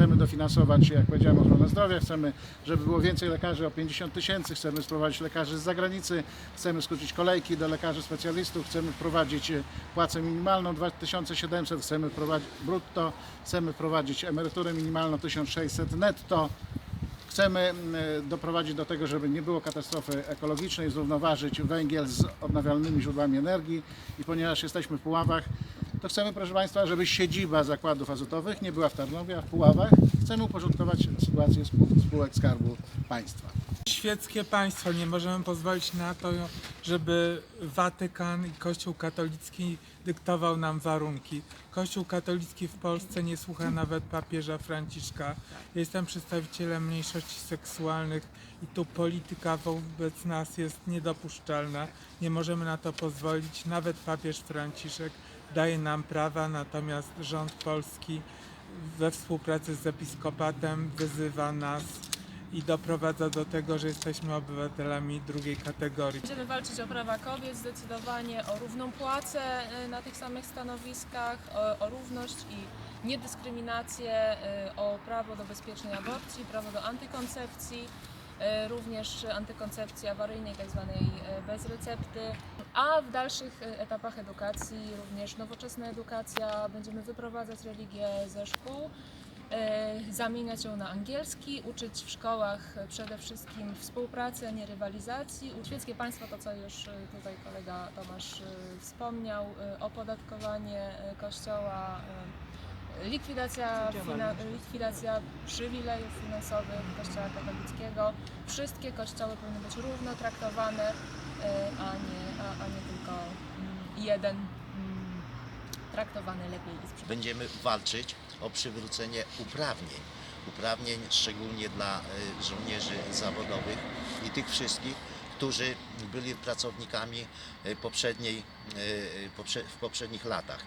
chcemy dofinansować, jak powiedziałem, ochronę zdrowia, chcemy, żeby było więcej lekarzy o 50 tysięcy, chcemy sprowadzić lekarzy z zagranicy, chcemy skrócić kolejki do lekarzy specjalistów, chcemy wprowadzić e, płacę minimalną 2700, chcemy wprowadzić brutto, chcemy wprowadzić emeryturę minimalną 1600 netto. Chcemy mm, doprowadzić do tego, żeby nie było katastrofy ekologicznej, zrównoważyć węgiel z odnawialnymi źródłami energii i ponieważ jesteśmy w Puławach, to chcemy, proszę Państwa, żeby siedziba zakładów azotowych nie była w Tarnowie, a w Puławach. Chcemy uporządkować sytuację spół- spółek Skarbu Państwa. Świeckie państwo, nie możemy pozwolić na to, żeby Watykan i Kościół katolicki dyktował nam warunki. Kościół katolicki w Polsce nie słucha nawet papieża Franciszka. Jestem przedstawicielem mniejszości seksualnych i tu polityka wobec nas jest niedopuszczalna. Nie możemy na to pozwolić. Nawet papież Franciszek daje nam prawa, natomiast rząd polski we współpracy z episkopatem wyzywa nas i doprowadza do tego, że jesteśmy obywatelami drugiej kategorii. Będziemy walczyć o prawa kobiet zdecydowanie, o równą płacę e, na tych samych stanowiskach, o, o równość i niedyskryminację, e, o prawo do bezpiecznej aborcji, prawo do antykoncepcji, również antykoncepcji awaryjnej, tak zwanej e, bez recepty. A w dalszych e, etapach edukacji również nowoczesna edukacja, będziemy wyprowadzać religię ze szkół. e, Zamieniać ją na angielski, uczyć w szkołach e, przede wszystkim współpracy, a nie rywalizacji. Świeckie państwo, to co już e, tutaj kolega Tomasz e, wspomniał, e, opodatkowanie e, kościoła, e, likwidacja, fina, likwidacja przywilejów finansowych kościoła katolickiego. Wszystkie kościoły powinny być równo traktowane, e, a nie, a, a nie tylko mm, jeden mm, traktowany lepiej i sprzyjający. Będziemy walczyć o przywrócenie uprawnień. Uprawnień szczególnie dla y, żołnierzy zawodowych i tych wszystkich, którzy byli pracownikami y, poprzedniej, poprze- w poprzednich latach.